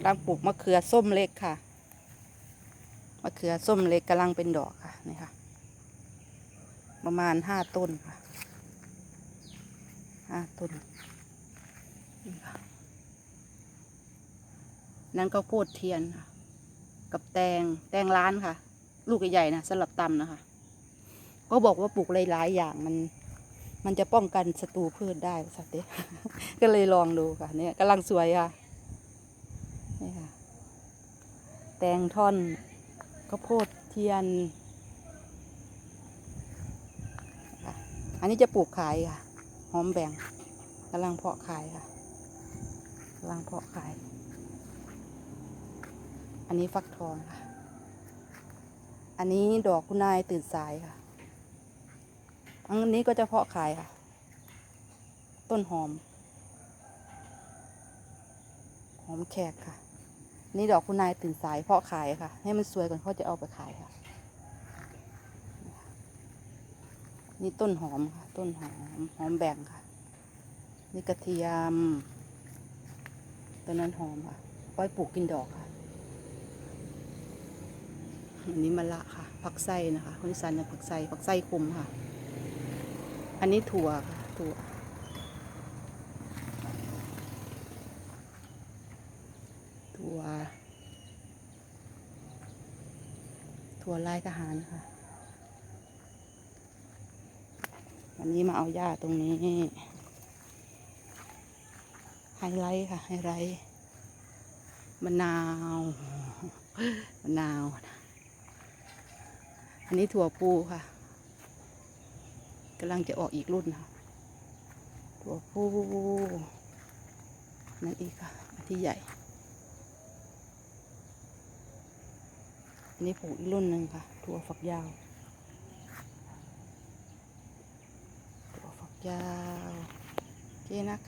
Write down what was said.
กำลังปลูกมะเขือส้มเล็กค่ะ มะเขือส้มเล็กกำลังเป็นดอกค่ะนี่ค่ะ ประมาณห้าต้นค่ะห้าต้นนี่ค่ะนั่นก็โพดเทียนค่ะ กับแตงแตงร้านค่ะ ลูกใหญ่ๆนะสำหรับตำนะคะ ก็บอกว่าปลูกหลายๆอย่างมัน มันจะป้องกันศัตรูพืชได้สัตว์เด้ก็เลยลองดูค่ะเนี่ยกำลังสวยค่ะนี่ค่ะ แตงท่อนข้าวโพดเทียน อันนี้จะปลูกขายค่ะ หอมแบ่งกำลังเพาะขายค่ะกำลังเพาะขาย อันนี้ฟักทองค่ะ อันนี้ดอกคุณนายตื่นสายค่ะ อันนี้ก็จะเพาะขายค่ะ ต้นหอม หอมแขกค่ะ นี่ดอกคุณนายตื่นสายเพาะขายค่ะ ให้มันสวยก่อนเขาจะเอาไปขายค่ะ นี่ต้นหอมค่ะ ต้นหอมหอมแบ่งค่ะ นี่กระเทียมต้นนั้นหอมค่ะไว้ปลูกกินดอกค่ะอันนี้มะละค่ะผักไส้นะคะคนอีสานเนี่ยผักไส้ผักไส้คมค่ะ อันนี้ถั่วค่ะถั่ว ถั่ว ถั่วลายทหารค่ะ วันนี้มาเอาหญ้าตรงนี้ ไฮไลท์ค่ะ ไฮไลท์มะนาวมะนาว อันนี้ถั่วปูค่ะกำลังจะออกอีกรุ่นค่ะถั่วปูนั่นอีกค่ะที่ใหญ่ อัน นี้ปลูกอีกรุ่นหนึ่งค่ะ ถั่วฝักยาว ถั่วฝักยาวโอเคนะคะ